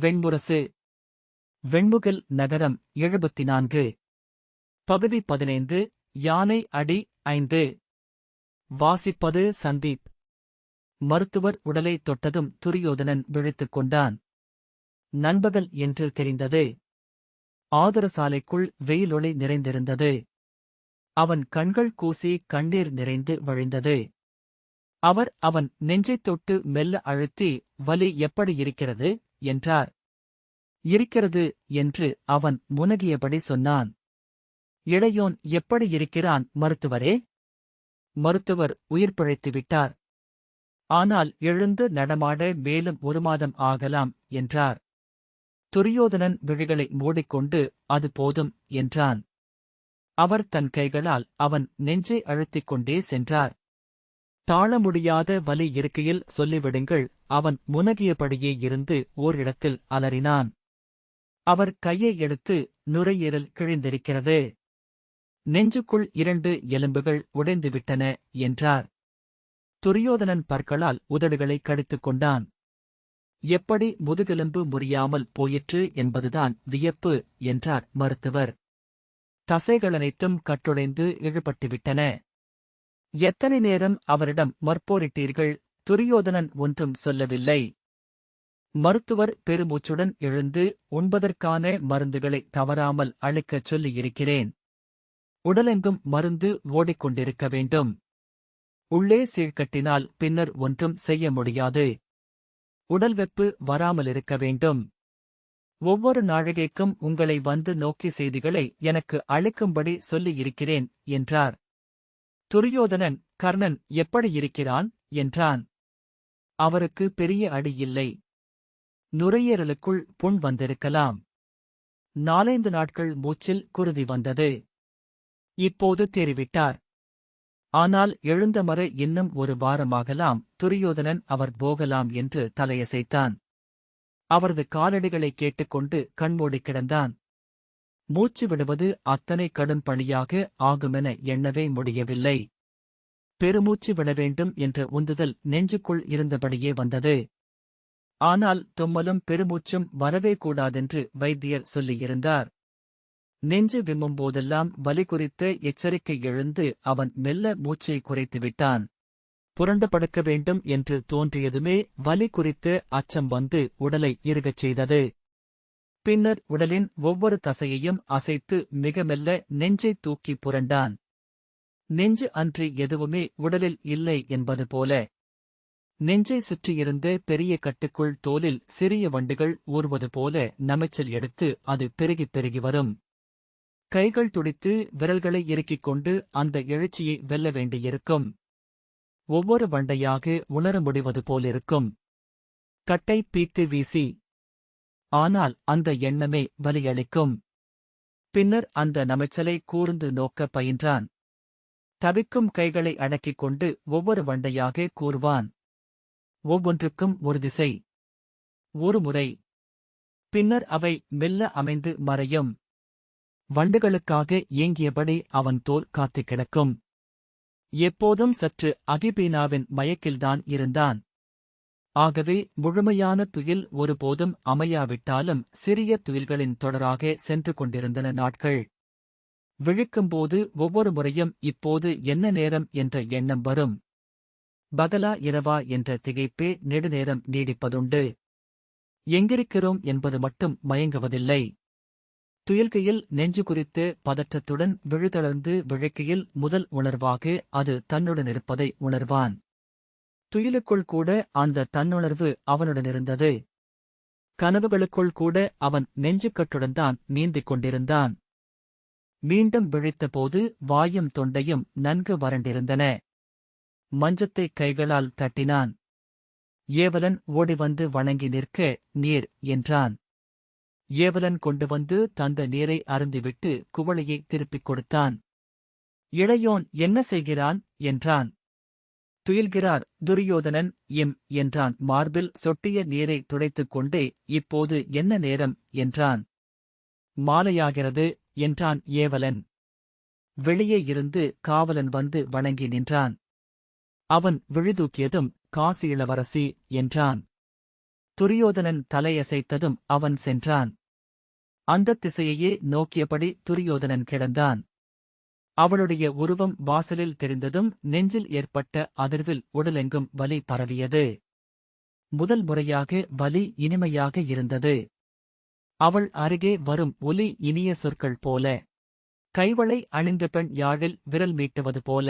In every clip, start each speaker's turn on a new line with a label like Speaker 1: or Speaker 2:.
Speaker 1: வெண்முரசு வெண்முகில் நகரம் எழுபத்தி நான்கு பகுதி பதினைந்து யானை அடி ஐந்து. வாசிப்பது சந்தீப். மருத்துவர் உடலை தொட்டதும் துரியோதனன் விழித்துக் கொண்டான். நண்பகல் என்று தெரிந்தது. ஆதரசாலைக்குள் வெயிலொளி நிறைந்திருந்தது. அவன் கண்கள் கூசி கண்ணீர் நிறைந்து வழிந்தது. அவர் அவன் நெஞ்சைத் தொட்டு மெல்ல அழுத்தி வலி எப்படி இருக்கிறது? என்றார். இருக்கிறது என்று அவன் முனகியபடி சொன்னான். இளையோன் எப்படி இருக்கிறான் மருத்துவரே? மருத்துவர் உயிர் பிழைத்து விட்டார். ஆனால் எழுந்து நடமாட மேலும் ஒரு மாதம் ஆகலாம் என்றார். துரியோதனன் விழிகளை மூடிக்கொண்டு அது போதும் என்றான். அவர் தன் கைகளால் அவன் நெஞ்சை அழுத்திக் கொண்டே சென்றார். தாழ முடியாத வலி இருக்கையில் சொல்லிவிடுங்கள். அவன் முனகியபடியே இருந்து ஓரிடத்தில் அலறினான். அவர் கையை எடுத்து நுரையீரல் கிழிந்திருக்கிறது. நெஞ்சுக்குள் இரண்டு எலும்புகள் உடைந்துவிட்டன என்றார். துரியோதனன் பற்களால் உதடுகளை கடித்துக் கொண்டான். எப்படி முதுகெலும்பு முறியாமல் போயிற்று என்பதுதான் வியப்பு என்றார் மருத்துவர். தசைகளனைத்தும் கட்டுடைந்து இழுபட்டுவிட்டன. எத்தனை நேரம் அவரிடம் மற்போரிட்டீர்கள்? துரியோதனன் ஒன்றும் சொல்லவில்லை. மருத்துவர் பெருமூச்சுடன் எழுந்து உண்பதற்கான மருந்துகளை தவறாமல் அளிக்கச் சொல்லியிருக்கிறேன். உடலெங்கும் மருந்து ஓடிக்கொண்டிருக்க வேண்டும். உள்ளே சீழ்கட்டினால் பின்னர் ஒன்றும் செய்ய முடியாது. உடல் வெப்பு வராமலிருக்க வேண்டும். ஒவ்வொரு நாழிகைக்கும் உங்களை வந்து நோக்கி செய்திகளை எனக்கு அளிக்கும்படி சொல்லியிருக்கிறேன் என்றார். துரியோதனன் கர்ணன் எப்படி இருக்கிறான்? என்றான். அவருக்கு பெரிய அடி இல்லை. நுரையீரலுக்குள் புண் வந்திருக்கலாம். நாலைந்து நாட்கள் மூச்சில் குருதி வந்தது. இப்போது தேறிவிட்டார். ஆனால் எழுந்தமர இன்னும் ஒரு வாரமாகலாம். துரியோதனன் அவர் போகலாம் என்று தலையசைத்தான். அவரது காலடிகளை கேட்டுக்கொண்டு கண்மூடி கிடந்தான். மூச்சு விடுவது அத்தனை கடும் பணியாக ஆகுமென எண்ணவே முடியவில்லை. பெருமூச்சு விட வேண்டும் என்ற உந்துதல் நெஞ்சுக்குள் இருந்தபடியே வந்தது. ஆனால் தும்மலும் பெருமூச்சும் வரவே கூடாதென்று வைத்தியர் சொல்லியிருந்தார். நெஞ்சு விம்மும் போதெல்லாம் வலி குறித்த எச்சரிக்கை எழுந்து அவன் மெல்ல மூச்சை குறைத்துவிட்டான் புரண்டு படுக்க வேண்டும் என்று தோன்றியதுமே வலி குறித்து அச்சம் வந்து உடலை இறுகச் செய்தது. பின்னர் உடலின் ஒவ்வொரு தசையையும் அசைத்து மிக மெல்ல நெஞ்சை தூக்கி புரண்டான். நெஞ்சு அன்றி எதுவுமே உடலில் இல்லை என்பது போல. நெஞ்சை சுற்றியிருந்த பெரிய கட்டுக்குள் தோலில் சிறிய வண்டுகள் ஊர்வது போல நமைச்சல் எடுத்து அது பெருகிப் பெருகி வரும். கைகள் துடித்து விரல்களை இறுக்கிக் கொண்டு அந்த எழுச்சியை வெல்ல வேண்டியிருக்கும். ஒவ்வொரு வண்டையாக உணர முடிவது போலிருக்கும். கட்டை பீத்து வீசி ஆனால் அந்த எண்ணமே வலியளிக்கும். பின்னர் அந்த நமைச்சலை கூர்ந்து நோக்க பயின்றான். தவிக்கும் கைகளை அடக்கிக் கொண்டு ஒவ்வொரு வண்டையாக கூறுவான். ஒவ்வொன்றுக்கும் ஒரு திசை. ஒரு முறை. பின்னர் அவை மெல்ல அமைந்து மறையும். வண்டுகளுக்காக ஏங்கியபடி அவன் தோல் காத்து கிடக்கும். எப்போதும் சற்று அகிபீனாவின் மயக்கில்தான் இருந்தான். ஆகவே முழுமையான துயில் ஒருபோதும் அமையாவிட்டாலும் சிறிய துயில்களின் தொடராக சென்று கொண்டிருந்தன நாட்கள். விழிக்கும்போது ஒவ்வொரு முறையும் இப்போது என்ன நேரம் என்ற எண்ணம் வரும். பகலா இரவா என்ற திகைப்பே நெடுநேரம் நீடிப்பதுண்டு. எங்கிருக்கிறோம் என்பது மட்டும் மயங்குவதில்லை. துயில்கையில் நெஞ்சு குறித்து பதற்றத்துடன் விழுதளர்ந்து விழக்கையில் முதல் உணர்வாக அது தன்னுடன் இருப்பதை உணர்வான். துயிலுக்குள் கூட அந்த தன்னுணர்வு அவனுடனிருந்தது. கனவுகளுக்குள் கூட அவன் நெஞ்சுக்கட்டுடன் தான் நீந்திக் கொண்டிருந்தான். மீண்டும் விழித்தபோது வாயும் தொண்டையும் நன்கு வறண்டிருந்தன. மஞ்சத்தை கைகளால் தட்டினான். ஏவலன் ஓடிவந்து வணங்கி நிற்க நீர் என்றான். ஏவலன் கொண்டு வந்து தந்த நீரை அருந்திவிட்டு குவளையை திருப்பிக் கொடுத்தான். இளையோன் என்ன செய்கிறான்? என்றான். துயில்கிறார். துரியோதனன் இம் என்றான். மார்பில் சொட்டிய நீரை துடைத்துக் கொண்டே இப்போது என்ன நேரம்? என்றான். மாலையாகிறது என்றான் ஏவலன். வெளியே இருந்து காவலன் வந்து வணங்கி நின்றான். அவன் விழிதூக்கியதும் காசி இளவரசி என்றான். துரியோதனன் தலையசைத்ததும் அவன் சென்றான். அந்தத் திசையையே நோக்கியபடி துரியோதனன் கிடந்தான். அவளுடைய உருவம் வாசலில் தெரிந்ததும் நெஞ்சில் ஏற்பட்ட அதிர்வில் உடலெங்கும் வலி பரவியது. முதல் முறையாக வலி இனிமையாக இருந்தது. அவள் அருகே வரும் ஒலி இனிய சொற்கள் போல. கைவளை அணிந்த பெண் யாழில் விரல் மீட்டுவது போல.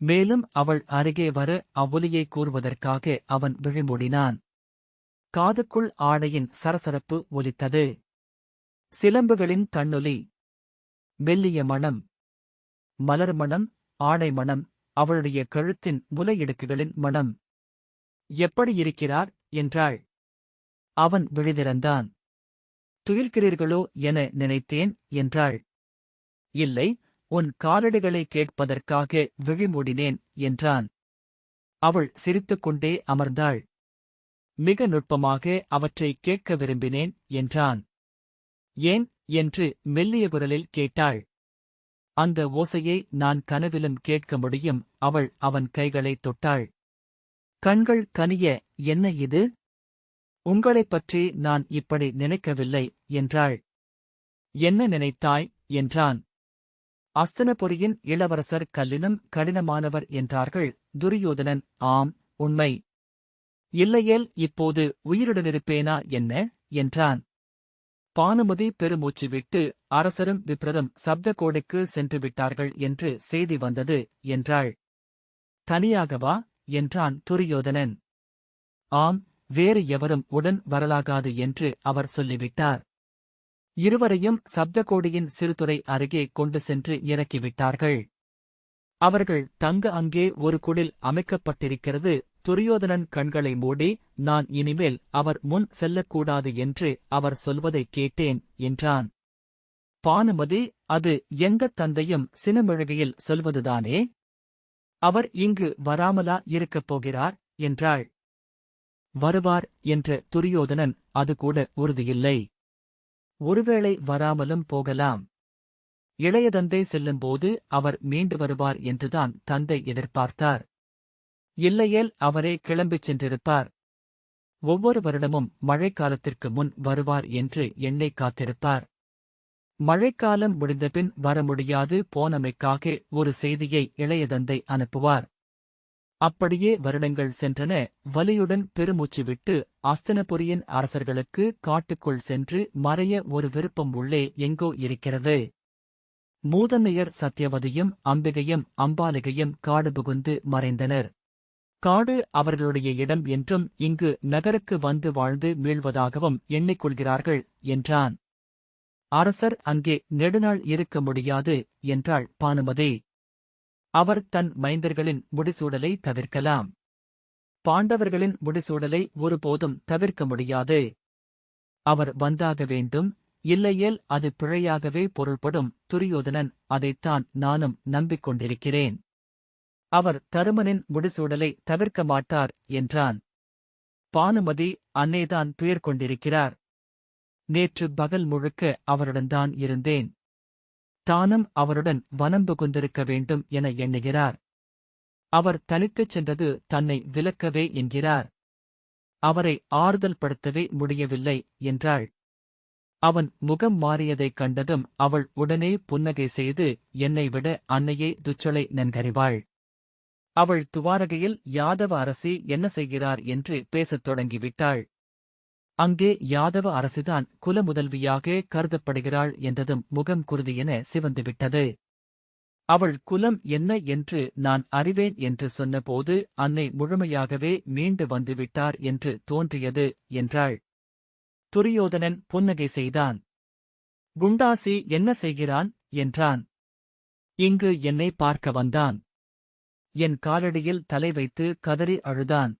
Speaker 1: மேலும் அவள் அருகே வர அவ்வொலியை கூறுவதற்காக அவன் விழிமூடினான். காதுக்குள் ஆடையின் சரசரப்பு ஒலித்தது. சிலம்புகளின் தன்னொலி மெல்லிய மணம் மலர் மணம் ஆடை மணம் அவளுடைய கழுத்தின் முலையிடுக்குகளின் மணம். எப்படி இருக்கிறார் என்றாள். அவன் விழிதிறந்தான். துயில்கிறீர்களோ என நினைத்தேன் என்றாள். இல்லை உன் காலடிகளை கேட்பதற்காக விழிமூடினேன் என்றான். அவள் சிரித்துக்கொண்டே அமர்ந்தாள். மிக நுட்பமாக அவற்றை கேட்க விரும்பினேன் என்றான். ஏன்? என்று மெல்லிய குரலில் கேட்டாள். அந்த ஓசையை நான் கனவிலும் கேட்க முடியும். அவள் அவன் கைகளைத் தொட்டாள். கண்கள் கனிய என்ன இது? உங்களைப் பற்றி நான் இப்படி நினைக்கவில்லை என்றாள். என்ன நினைத்தாய்? என்றான். அஸ்தனபுரியின் இளவரசர் கல்லினும் கடினமானவர் என்றார்கள். துரியோதனன் ஆம் உண்மை. இல்லையேல் இப்போது உயிருடனிருப்பேனா என்ன? என்றான். பானுமதி பெருமூச்சு விட்டு அரசரும் விப்ரரும் சப்தகோடைக்கு சென்று விட்டார்கள் என்று செய்தி வந்தது என்றாள். தனியாகவா என்றான் துரியோதனன். ஆம் வேறு எவரும் உடன் வரலாகாது என்று அவர் சொல்லிவிட்டார். இருவரையும் சப்தகோடியின் சிறுதுறை அருகே கொண்டு சென்று இறக்கிவிட்டார்கள். அவர்கள் தங்க அங்கே ஒரு குடில் அமைக்கப்பட்டிருக்கிறது துரியோதனன் கண்களை மூடி நான் இனிமேல் அவர் முன் செல்லக்கூடாது என்று அவர் சொல்வதைக் கேட்டேன் என்றான். பானுமதி அது எங்கத் தந்தையும் சினமிழகையில் சொல்வதுதானே? அவர் இங்கு வராமலா இருக்கப் போகிறார்? என்றாள். வருவார் என்ற துரியோதனன் அது கூட உறுதியில்லை. ஒருவேளை வராமலும் போகலாம். இளையதந்தை செல்லும்போது அவர் மீண்டு வருவார் என்றுதான் தந்தை எதிர்பார்த்தார். இல்லையேல் அவரே கிளம்பிச் சென்றிருப்பார். ஒவ்வொரு வருடமும் மழைக்காலத்திற்கு முன் வருவார் என்று எண்ணை காத்திருப்பார். மழைக்காலம் முடிந்தபின் வர முடியாது போனமைக்காக ஒரு செய்தியை இளையதந்தை அனுப்புவார். அப்படியே வருடங்கள் சென்றன வலியுடன் பெருமூச்சு விட்டு அஸ்தனபுரியின் அரசர்களுக்கு காட்டுக்குள் சென்று மறைய ஒரு விருப்பம் உள்ளே எங்கோ இருக்கிறது. மூதன்னையர் சத்தியவதியும் அம்பிகையும் அம்பாலிகையும் காடு புகுந்து மறைந்தனர். காடு அவர்களுடைய இடம் என்றும் இங்கு நகருக்கு வந்து வாழ்ந்து மீள்வதாகவும் எண்ணிக்கொள்கிறார்கள் என்றான். அரசர் அங்கே நெடுநாள் இருக்க முடியாது என்றாள் பானுமதி. அவர் தன் மைந்தர்களின் முடிசூடலை தவிர்க்கலாம். பாண்டவர்களின் முடிசூடலை ஒருபோதும் தவிர்க்க முடியாது. அவர் வந்தாக வேண்டும் இல்லையேல் அது பிழையாகவே பொருள்படும் துரியோதனன் அதைத்தான் நானும் நம்பிக்கொண்டிருக்கிறேன். அவர் தருமனின் முடிசூடலை தவிர்க்க மாட்டார் என்றான். பானுமதி அன்னைதான் துயர் கொண்டிருக்கிறார். நேற்று பகல் முழுக்க அவருடன்தான் இருந்தேன். தானும் அவருடன் வனம் புகுந்திருக்க வேண்டும் என எண்ணுகிறார். அவர் தனித்துச் சென்றது தன்னை விலக்கவே என்கிறார். அவரை ஆறுதல் படுத்தவே முடியவில்லை என்றாள். அவன் முகம் மாறியதைக் கண்டதும் அவள் உடனே புன்னகை செய்து என்னை விட அன்னையே துச்சலை நன்கறிவாள். அவள் துவாரகையில் யாதவ அரசி என்ன செய்கிறார் என்று பேசத் தொடங்கிவிட்டாள். அங்கே யாதவ அரசுதான் குலமுதல்வியாக கருதப்படுகிறாள் என்றதும் முகம் குருதியென சிவந்துவிட்டது. அவள் குலம் என்ன என்று நான் அறிவேன் என்று சொன்னபோது அன்னை முழுமையாகவே மீண்டு வந்துவிட்டார் என்று தோன்றியது என்றாள். துரியோதனன் புன்னகை செய்தான். குண்டாசி என்ன செய்கிறான்? என்றான். இங்கு என்னை பார்க்க வந்தான். என் காலடியில் தலை வைத்து கதறி அழுதான்.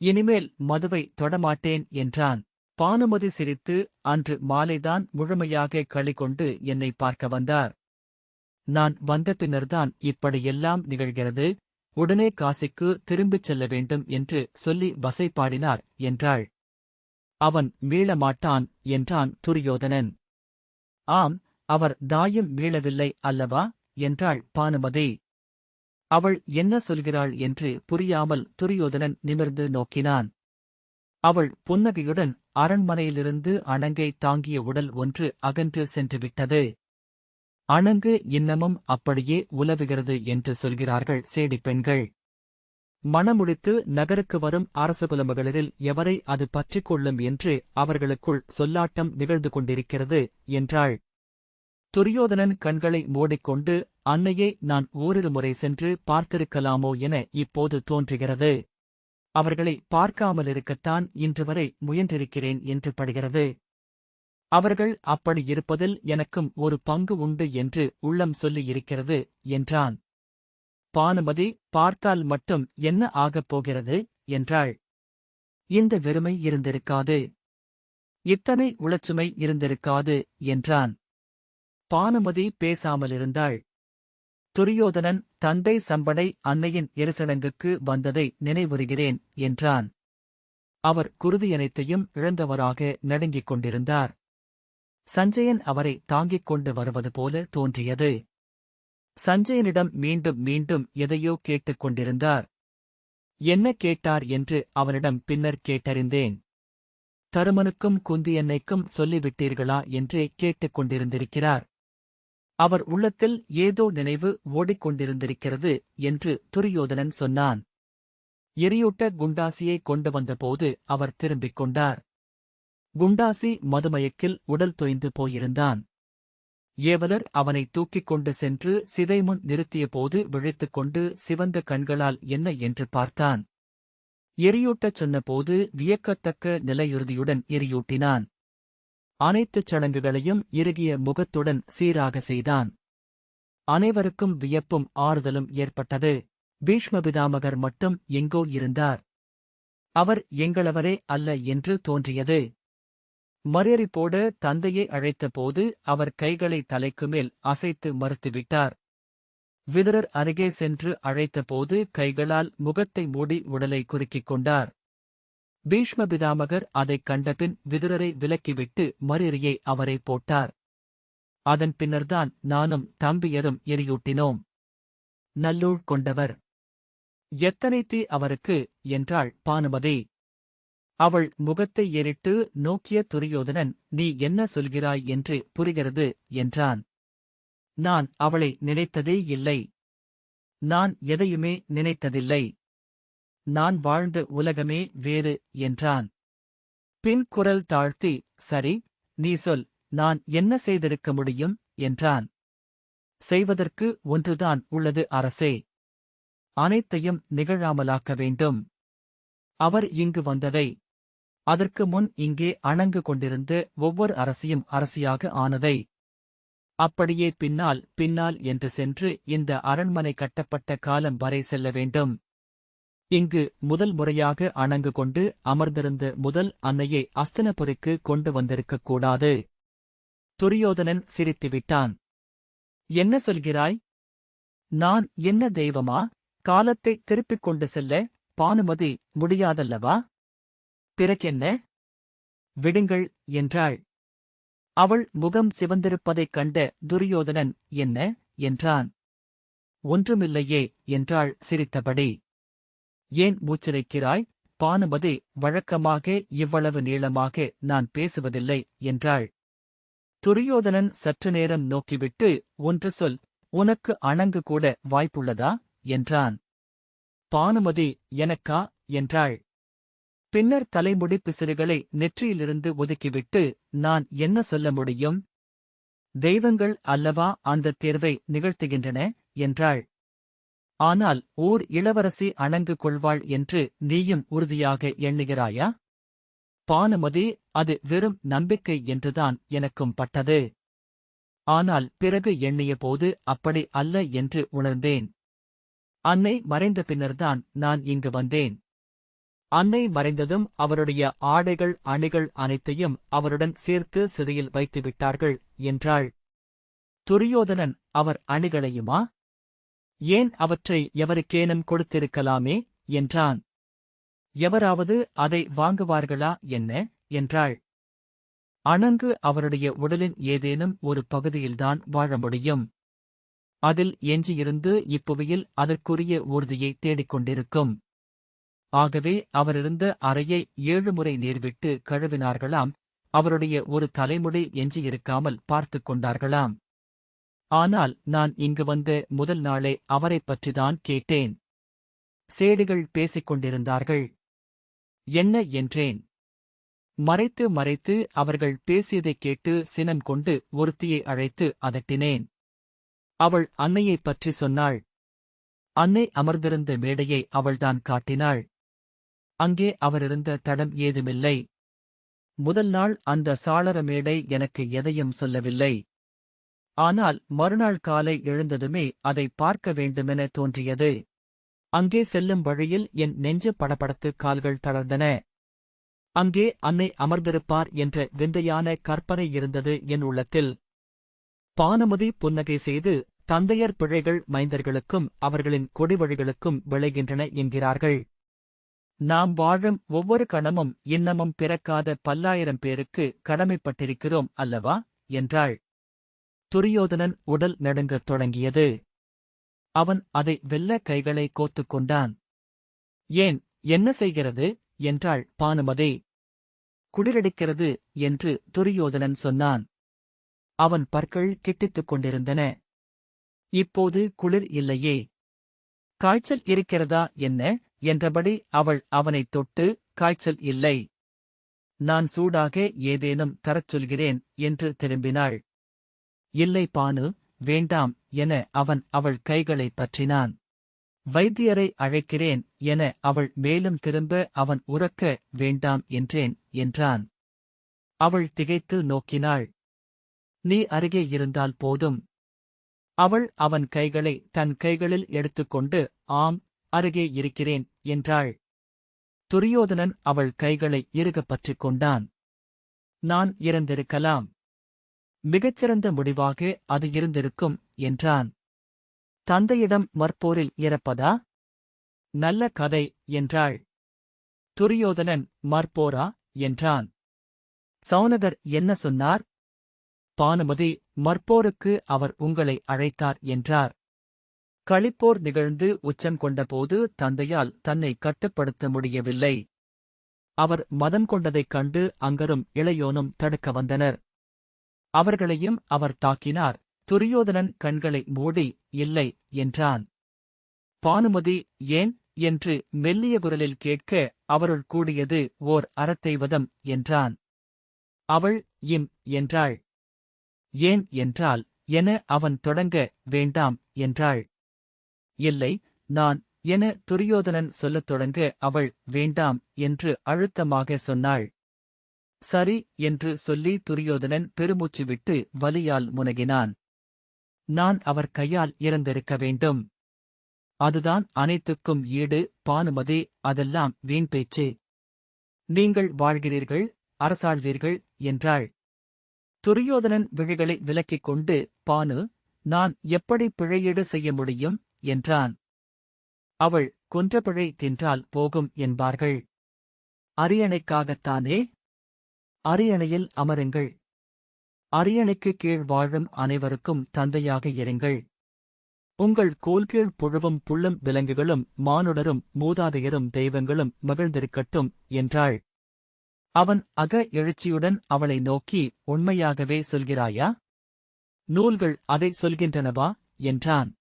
Speaker 1: இனிமேல் மதுவை தொடமாட்டேன் என்றான். பானுமதி சிரித்து அன்று மாலைதான் முழுமையாக களிகொண்டு என்னை பார்க்க வந்தார். நான் வந்த பின்னர்தான் இப்படியெல்லாம் நிகழ்கிறது உடனே காசிக்கு திரும்பிச் செல்ல வேண்டும் என்று சொல்லி வசைப்பாடினார் என்றாள். அவன் மீளமாட்டான் என்றான் துரியோதனன். ஆம் அவர் தாயும் மீளவில்லை அல்லவா? என்றாள் பானுமதி. அவள் என்ன சொல்கிறாள் என்று புரியாமல் துரியோதனன் நிமிர்ந்து நோக்கினான். அவள் புன்னகையுடன் அரண்மனையிலிருந்து அணங்கை தாங்கிய உடல் ஒன்று அகன்று சென்று விட்டது அணங்கு இன்னமும் அப்படியே உலவுகிறது என்று சொல்கிறார்கள் சேடி பெண்கள். மணமுடித்து நகருக்கு வரும் அரசகுல மகளிரில் எவரை அது பற்றிக் கொள்ளும் என்று அவர்களுக்குள் சொல்லாட்டம் நிகழ்ந்து கொண்டிருக்கிறது என்றாள். துரியோதனன் கண்களை மூடிக்கொண்டு அன்னையை நான் ஓரிரு முறை சென்று பார்த்திருக்கலாமோ என இப்போது தோன்றுகிறது. அவர்களை பார்க்காமலிருக்கத்தான் இன்று வரை முயன்றிருக்கிறேன் என்று படுகிறது. அவர்கள் அப்படி இருப்பதில் எனக்கும் ஒரு பங்கு உண்டு என்று உள்ளம் சொல்லியிருக்கிறது என்றான். பானுமதி பார்த்தால் மட்டும் என்ன ஆகப் போகிறது? என்றாள். இந்த வெறுமை இருந்திருக்காது. இத்தனை உளச்சுமை இருந்திருக்காது என்றான். பானுமதி பேசாமலிருந்தாள். துரியோதனன் தந்தை சம்படை அன்னையின் எரிசடங்குக்கு வந்ததை நினைவுறுகிறேன் என்றான். அவர் குருதியனைத்தையும் இழந்தவராக நடுங்கிக் கொண்டிருந்தார். சஞ்சயன் அவரை தாங்கிக் கொண்டு வருவது போல தோன்றியது. சஞ்சயனிடம் மீண்டும் மீண்டும் எதையோ கேட்டுக் கொண்டிருந்தார். என்ன கேட்டார்? என்று அவனிடம் பின்னர் கேட்டறிந்தேன். தருமனுக்கும் குந்தியன்னைக்கும் சொல்லிவிட்டீர்களா? என்றே கேட்டுக் கொண்டிருந்திருக்கிறார். அவர் உள்ளத்தில் ஏதோ நினைவு ஓடிக்கொண்டிருந்திருக்கிறது என்று துரியோதனன் சொன்னான். எரியூட்ட குண்டாசியை கொண்டு வந்தபோது அவர் திரும்பிக் கொண்டார். குண்டாசி மதுமயக்கில் உடல் தொய்ந்து போயிருந்தான். ஏவலர் அவனை தூக்கிக் கொண்டு சென்று சிதைமுன் நிறுத்தியபோது விழித்துக் கொண்டு சிவந்த கண்களால் என்ன என்று பார்த்தான். எரியூட்டச் சொன்னபோது வியக்கத்தக்க நிலையுறுதியுடன் எரியூட்டினான். அனைத்துச் சடங்குகளையும் இறுகிய முகத்துடன் சீராக செய்தான். அனைவருக்கும் வியப்பும் ஆறுதலும் ஏற்பட்டது. பீஷ்மபிதாமகர் மட்டும் எங்கோ இருந்தார். அவர் எங்களவரே அல்ல என்று தோன்றியது. மரியறிப்போட தந்தையை அழைத்தபோது அவர் கைகளை தலைக்கு மேல் அசைத்து மறுத்துவிட்டார். விதரர் அருகே சென்று அழைத்தபோது கைகளால் முகத்தை மூடி உடலை குறுக்கிக் கொண்டார். பீஷ்ம பிதாமகர் அதைக் கண்டபின் விதுரரை விலக்கிவிட்டு மரியரியை அவரை போட்டார். அதன் பின்னர்தான் நானும் தம்பியரும் எரியூட்டினோம். நல்லூழ் கொண்டவர். எத்தனை தீ அவருக்கு? என்றாள் பானுமதி. அவள் முகத்தை ஏறிட்டு நோக்கிய துரியோதனன் நீ என்ன சொல்கிறாய் என்று புரிகிறது என்றான். நான் அவளை நினைத்ததே இல்லை. நான் எதையுமே நினைத்ததில்லை. நான் வாழ்ந்த உலகமே வேறு என்றான். பின் குரல் தாழ்த்தி சரி நீ சொல் நான் என்ன செய்திருக்க முடியும்? என்றான். செய்வதற்கு ஒன்றுதான் உள்ளது அரசே. அனைத்தையும் நிகழாமலாக்க வேண்டும். அவர் இங்கு வந்ததை. அதற்கு முன் இங்கே அணங்கு கொண்டிருந்த ஒவ்வொரு அரசியும் அரசியாக ஆனதை. அப்படியே பின்னால் பின்னால் என்று சென்று இந்த அரண்மனை கட்டப்பட்ட காலம் வரை செல்ல வேண்டும். இங்கு முதல் முறையாக அணங்கு கொண்டு அமர்ந்திருந்த முதல் அன்னையை அஸ்தனபுரிக்கு கொண்டு வந்திருக்கக் கூடாது. துரியோதனன் சிரித்துவிட்டான். என்ன சொல்கிறாய்? நான் என்ன தெய்வமா? காலத்தை திருப்பிக் கொண்டு செல்ல பானுமதி முடியாதல்லவா? பிறக்கென்ன விடுங்கள் என்றாள். அவள் முகம் சிவந்திருப்பதைக் கண்ட துரியோதனன் என்ன? என்றான். ஒன்றுமில்லையே என்றாள் சிரித்தபடி. ஏன் மூச்சிரைக்கிறாய் பானுமதி வழக்கமாக இவ்வளவு நீளமாக நான் பேசுவதில்லை என்றாள். துரியோதனன் சற்று நேரம் நோக்கிவிட்டு ஒன்று சொல் உனக்கு அணங்கு கூட வாய்ப்புள்ளதா? என்றான். பானுமதி எனக்கா? என்றாள். பின்னர் தலைமுடி பிசிறுகளை நெற்றியிலிருந்து ஒதுக்கிவிட்டு நான் என்ன சொல்ல முடியும்? தெய்வங்கள் அல்லவா அந்த தேர்வை நிகழ்த்துகின்றன? என்றாள். ஆனால் ஓர் இளவரசி அணங்கு கொள்வாள் என்று நீயும் உறுதியாக எண்ணுகிறாயா? பானுமதி அது வெறும் நம்பிக்கை என்றுதான் எனக்கும் பட்டது. ஆனால் பிறகு எண்ணியபோது அப்படி அல்ல என்று உணர்ந்தேன். அன்னை மறைந்த பின்னர்தான் நான் இங்கு வந்தேன். அன்னை மறைந்ததும் அவருடைய ஆடைகள் அணிகள் அனைத்தையும் அவருடன் சேர்த்து சிறையில் வைத்துவிட்டார்கள் என்றாள். துரியோதனன் அவர் அணிகளையுமா? ஏன் அவற்றை எவருக்கேனும் கொடுத்திருக்கலாமே? என்றான். எவராவது அதை வாங்குவார்களா என்ன? என்றாள். அணங்கு அவருடைய உடலின் ஏதேனும் ஒரு பகுதியில்தான் வாழ முடியும். அதில் எஞ்சியிருந்து இப்புவியில் அதற்குரிய ஊர்தியை தேடிக் கொண்டிருக்கும் ஆகவே அவரிருந்த அறையை ஏழு முறை நீர்விட்டு கழுவினார்களாம். அவருடைய ஒரு தலைமுடி எஞ்சியிருக்காமல் பார்த்துக் கொண்டார்களாம். ஆனால் நான் இங்கு வந்த முதல் நாளே அவரைப் பற்றிதான் கேட்டேன். சேடுகள் பேசிக் கொண்டிருந்தார்கள் என்ன என்றேன்? மறைத்து மறைத்து அவர்கள் பேசியதைக் கேட்டு சினம் கொண்டு ஒருத்தியை அழைத்து அதட்டினேன். அவள் அன்னையைப் பற்றி சொன்னாள். அன்னை அமர்ந்திருந்த மேடையை அவள்தான் காட்டினாள். அங்கே அவரிருந்த தடம் ஏதுமில்லை. முதல் நாள் அந்த சாளர மேடை எனக்கு எதையும் சொல்லவில்லை. ஆனால் மறுநாள் காலை எழுந்ததுமே அதை பார்க்க வேண்டுமென தோன்றியது. அங்கே செல்லும் வழியில் என் நெஞ்ச படபடத்து கால்கள் தளர்ந்தன. அங்கே அன்னை அமர்ந்திருப்பார் என்ற விந்தையான கற்பனை இருந்தது என் உள்ளத்தில். பானுமதி புன்னகை செய்து தந்தையர் பிழைகள் மைந்தர்களுக்கும் அவர்களின் கொடிவழிகளுக்கும் விளைகின்றன என்கிறார்கள். நாம் வாழும் ஒவ்வொரு கணமும் இன்னமும் பிறக்காத பல்லாயிரம் பேருக்கு கடமைப்பட்டிருக்கிறோம் அல்லவா? என்றாள். துரியோதனன் உடல் நடுங்கத் தொடங்கியது. அவன் அதை வெல்ல கைகளை கோத்துக் கொண்டான். ஏன் என்ன செய்கிறது? என்றாள் பானுமதி. குளிரடிக்கிறது என்று துரியோதனன் சொன்னான். அவன் பற்கள் கிட்டித்துக் கொண்டிருந்தன. இப்போது குளிர் இல்லையே. காய்ச்சல் இருக்கிறதா என்ன? என்றபடி அவள் அவனைத் தொட்டு காய்ச்சல் இல்லை. நான் சூடாக ஏதேனும் தரச் சொல்கிறேன் என்று திரும்பினாள். இல்லை பானு வேண்டாம் என அவன் அவள் கைகளைப் பற்றினான். வைத்தியரை அழைக்கிறேன் என அவள் மேலும் திரும்ப அவன் உறக்க வேண்டாம் என்றேன் என்றான். அவள் திகைத்து நோக்கினாள். நீ அருகே இருந்தால் போதும் அவள் அவன் கைகளை தன் கைகளில் எடுத்துக்கொண்டு ஆம் அருகே இருக்கிறேன் என்றாள். துரியோதனன் அவள் கைகளை இறுகப் பற்றிக் கொண்டான். நான் இறந்திருக்கலாம். மிகச்சிறந்த முடிவாக அது இருந்திருக்கும் என்றான். தந்தையிடம் மற்போரில் இறப்பதா? நல்ல கதை என்றாள். துரியோதனன் மற்போரா? என்றான். சௌனகர் என்ன சொன்னார்? பானுமதி மற்போருக்கு அவர் உங்களை அழைத்தார் என்றார். களிப்போர் நிகழ்ந்து உச்சம் கொண்டபோது தந்தையால் தன்னை கட்டுப்படுத்த முடியவில்லை. அவர் மதம் கொண்டதைக் கண்டு அங்கரும் இளையோனும் தடுக்க வந்தனர். அவர்களையும் அவர் தாக்கினார். துரியோதனன் கண்களை மூடி இல்லை என்றான். பானுமதி ஏன்? என்று மெல்லிய குரலில் கேட்க அவருள் கூடியது ஓர் அறத்தைவதம் என்றான். அவள் இம் என்றாள். ஏன்? என்றால் என அவன் தொடங்க வேண்டாம் என்றாள். இல்லை நான் என துரியோதனன் சொல்லத் தொடங்க அவள் வேண்டாம் என்று அழுத்தமாக சொன்னாள். சரி என்று சொல்லி துரியோதனன் பெருமூச்சு விட்டு வலியால் முனகினான். நான் அவர் கையால் இறந்திருக்க வேண்டும். அதுதான் அனைத்துக்கும் ஈடு பானுமதி அதெல்லாம் வீண் பேச்சு. நீங்கள் வாழ்கிறீர்கள் அரசாழ்வீர்கள் என்றாள். துரியோதனன் விழிகளை விலக்கிக் கொண்டு பானு நான் எப்படி பிழையீடு செய்ய முடியும் என்றான். அவள் கொன்றபிழை தின்றால் போகும் என்பார்கள். அரியணைக்காகத்தானே அரியணையில் அமருங்கள். அரியணைக்கு கீழ் வாழும் அனைவருக்கும் தந்தையாக இருங்கள். உங்கள் கோல்கீழ் புழுவும் புள்ளும் விலங்குகளும் மானுடரும் மூதாதையரும் தெய்வங்களும் மகிழ்ந்திருக்கட்டும் என்றாள். அவன் அக எழுச்சியுடன் அவளை நோக்கி உண்மையாகவே சொல்கிறாயா? நூல்கள் அதை சொல்கின்றனவா? என்றான்.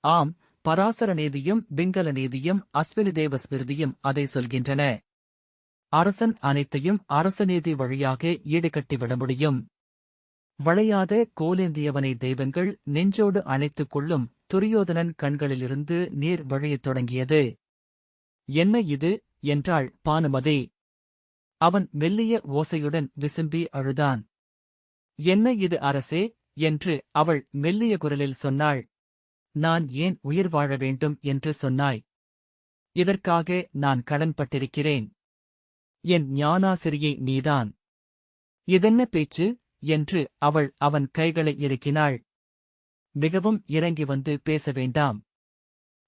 Speaker 1: ஆம் பராசர நீதியும் பிங்கல நீதியும் அஸ்வினி தேவ ஸ்மிருதியும் அதை சொல்கின்றன. அரசன் அனைத்தையும் அரசநீதி வழியாக ஈடுகட்டிவிட முடியும். வளையாத கோலேந்தியவனை தெய்வங்கள் நெஞ்சோடு அணைத்துக் கொள்ளும் துரியோதனன் கண்களிலிருந்து நீர் வழியத் தொடங்கியது. என்ன இது என்றாள் பானுமதி. அவன் மெல்லிய ஓசையுடன் விசும்பி அழுதான். என்ன இது அரசே என்று அவள் மெல்லிய குரலில் சொன்னாள். நான் ஏன் உயிர் வாழ வேண்டும் என்று சொன்னாய். இதற்காக நான் கடன்பட்டிருக்கிறேன் என் ஞானாசிரியை நீதான். இதென்ன பேச்சு? என்று அவள் அவன் கைகளை இறுக்கினாள். மிகவும் இறங்கி வந்து பேச வேண்டாம்.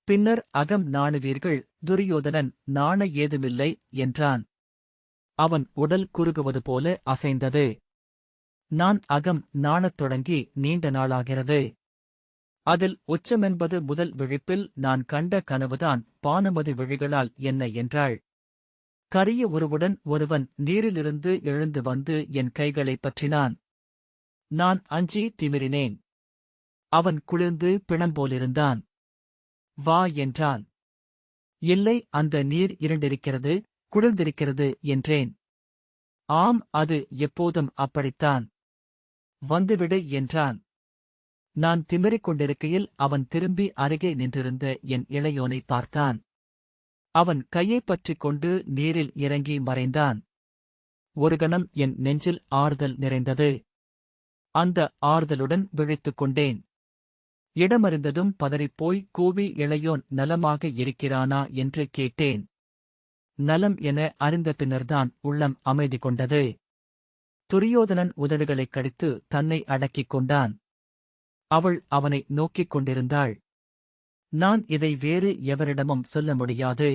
Speaker 1: பின்னர் அகம் நாணுவீர்கள் துரியோதனன் நாண ஏதுமில்லை என்றான். அவன் உடல் குறுகுவது போல அசைந்தது. நான் அகம் நாணத் தொடங்கி நீண்ட நாளாகிறது. அதில் உச்சமென்பது முதல் விழிப்பில் நான் கண்ட கனவுதான் பானுமதி விழிகளால் என்ன என்றாள். கரிய உருவுடன் ஒருவன் நீரிலிருந்து எழுந்து வந்து என் கைகளைப் பற்றினான். நான் அஞ்சி திமிரினேன். அவன் குளிர்ந்து பிணம்போலிருந்தான். வா என்றான். இல்லை அந்த நீர் இருண்டிருக்கிறது குளிர்ந்திருக்கிறது என்றேன். ஆம் அது எப்போதும் அப்படித்தான். வந்துவிடு என்றான். நான் திமிரிக் கொண்டிருக்கையில் அவன் திரும்பி அருகே நின்றிருந்த என் இளையோனை பார்த்தான். அவன் கையைப் பற்றிக் கொண்டு நீரில் இறங்கி மறைந்தான். ஒரு கணம் என் நெஞ்சில் ஆறுதல் நிறைந்தது. அந்த ஆறுதலுடன் விழித்துக் கொண்டேன். இடமறிந்ததும் பதறிப்போய் கூவி இளையோன் நலமாக இருக்கிறானா என்று கேட்டேன். நலம் என அறிந்த பின்னர்தான் உள்ளம் அமைதி கொண்டது. துரியோதனன் உதடுகளைக் கடித்து தன்னை அடக்கிக் கொண்டான். அவள் அவனை நோக்கிக் கொண்டிருந்தாள். நான் இதை வேறு எவரிடமும் சொல்ல முடியாது.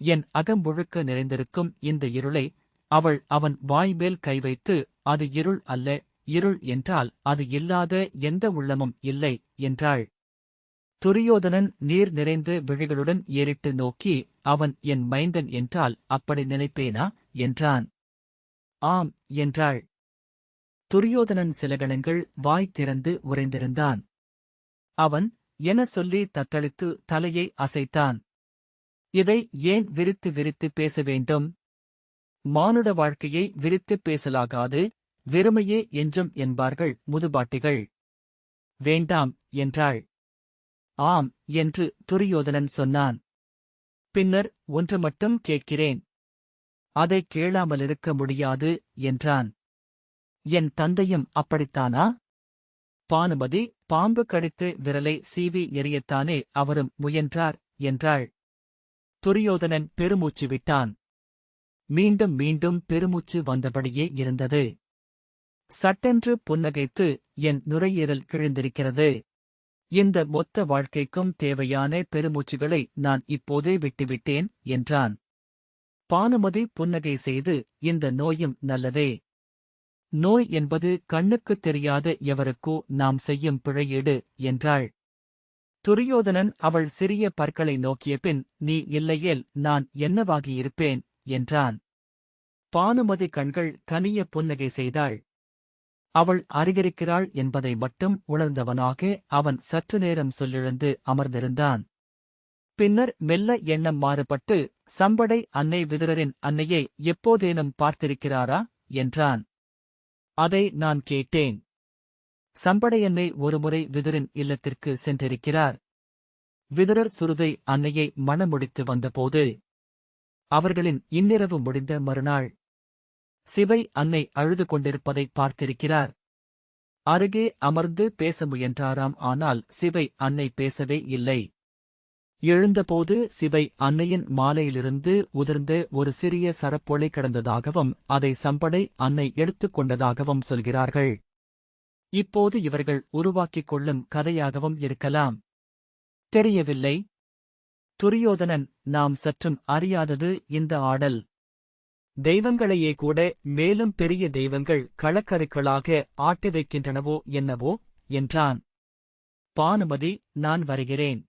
Speaker 1: என் அகம் முழுக்க நிறைந்திருக்கும் இந்த இருளை அவள் அவன் வாய்மேல் கை வைத்து அது இருள் அல்ல இருள் என்றால் அது இல்லாத எந்த உள்ளமும் இல்லை என்றாள். துரியோதனன் நீர் நிறைந்த விழிகளுடன் ஏறிட்டு நோக்கி அவன் என் மைந்தன் என்றால் அப்படி நினைப்பேனா என்றான். ஆம் என்றாள். துரியோதனன் சில கணங்கள் வாய் திறந்து உறைந்திருந்தான். அவன் என சொல்லி தத்தளித்து தலையை அசைத்தான். இதை ஏன் விரித்து விரித்து பேச வேண்டும்? மானுட வாழ்க்கையை விரித்துப் பேசலாகாது வெறுமையே என்றும் என்பார்கள் முதுபாட்டிகள். வேண்டாம் என்றாள். ஆம் என்று துரியோதனன் சொன்னான். பின்னர் ஒன்று மட்டும் கேட்கிறேன். அதை கேளாமலிருக்க முடியாது என்றான். என் தந்தையும் அப்படித்தானா? பானுமதி பாம்பு கடித்து விரலை சீவி எறியத்தானே அவரும் முயன்றார் என்றாள். துரியோதனன் பெருமூச்சு விட்டான். மீண்டும் மீண்டும் பெருமூச்சு வந்தபடியே இருந்தது. சட்டென்று புன்னகைத்து என் நுரையீரல் கிழிந்திருக்கிறது. இந்த மொத்த வாழ்க்கைக்கும் தேவையான பெருமூச்சுகளை நான் இப்போதே விட்டுவிட்டேன் என்றான். பானுமதி புன்னகை செய்து இந்த நோயும் நல்லதே. நோய் என்பது கண்ணுக்குத் தெரியாத எவருக்கோ நாம் செய்யும் பிழையீடு என்றாள். துரியோதனன் அவள் சிறிய பற்களை நோக்கிய பின் நீ இல்லையேல் நான் என்னவாகியிருப்பேன்? என்றான். பானுமதி கண்கள் கனிய புன்னகை செய்தாள். அவள் அறிகரிக்கிறாள் என்பதை மட்டும் உணர்ந்தவனாக அவன் சற்று நேரம் சொல்லிழந்து அமர்ந்திருந்தான். பின்னர் மெல்ல எண்ணம் மாறுபட்டு சம்படை அன்னை விதுரரின் அன்னையை எப்போதேனும் பார்த்திருக்கிறாரா? என்றான். அதை நான் கேட்டேன். சம்படையன்னை ஒருமுறை விதுரின் இல்லத்திற்கு சென்றிருக்கிறார். விதுரர் சுருதை அன்னையை மணமுடித்து வந்தபோது அவர்களின் இன்னிரவு முடிந்த மறுநாள் சிவை அன்னை அழுது கொண்டிருப்பதை பார்த்திருக்கிறார். அருகே அமர்ந்து பேச முயன்றாராம் ஆனால் சிவை அன்னை பேசவே இல்லை. எழுந்தபோது சிவை அன்னையின் மாலையிலிருந்து உதிர்ந்த ஒரு சிறிய சரப்பொளை கிடந்ததாகவும் அதை சம்படை அன்னை எடுத்துக் கொண்டதாகவும் சொல்கிறார்கள். இப்போது இவர்கள் உருவாக்கிக் கொள்ளும் கதையாகவும் இருக்கலாம். தெரியவில்லை. துரியோதனன் நாம் சற்றும் அறியாதது இந்த ஆடல். தெய்வங்களையே கூட மேலும் பெரிய தெய்வங்கள் களக்கருக்களாக ஆட்டி வைக்கின்றனவோ என்னவோ என்றான். பானுமதி நான் வருகிறேன்.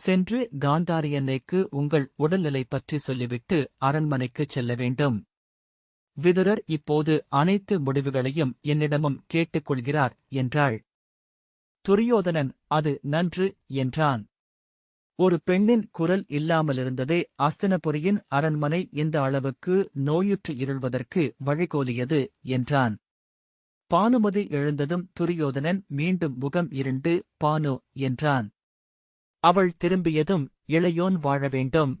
Speaker 1: சென்று காந்தாரியன்னைக்கு உங்கள் உடல்நிலை பற்றி சொல்லிவிட்டு அரண்மனைக்குச் செல்ல வேண்டும். விதுரர் இப்போது அனைத்து முடிவுகளையும் என்னிடமும் கேட்டுக்கொள்கிறார் என்றாள். துரியோதனன் அது நன்று என்றான். ஒரு பெண்ணின் குரல் இல்லாமலிருந்ததே அஸ்தினபுரியின் அரண்மனை இந்த அளவுக்கு நோயுற்று இருள்வதற்கு வழிகோலியது என்றான். பானுமதி எழுந்ததும் துரியோதனன் மீண்டும் முகம் இருண்டு பானு என்றான். அவள் திரும்பியதும் இளையோன் வாழ வேண்டும்.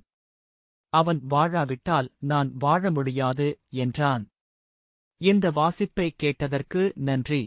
Speaker 1: அவன் வாழாவிட்டால் நான் வாழ முடியாது என்றான். இந்த வாசிப்பை கேட்டதற்கு நன்றி.